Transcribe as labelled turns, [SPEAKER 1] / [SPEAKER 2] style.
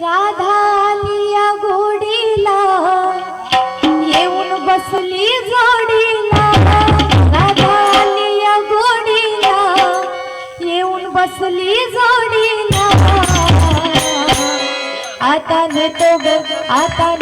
[SPEAKER 1] राधालिया गोडीला येऊन बसली जोडीला. राधालिया गोडीला येऊन बसली जोडीला. आता तो ग आता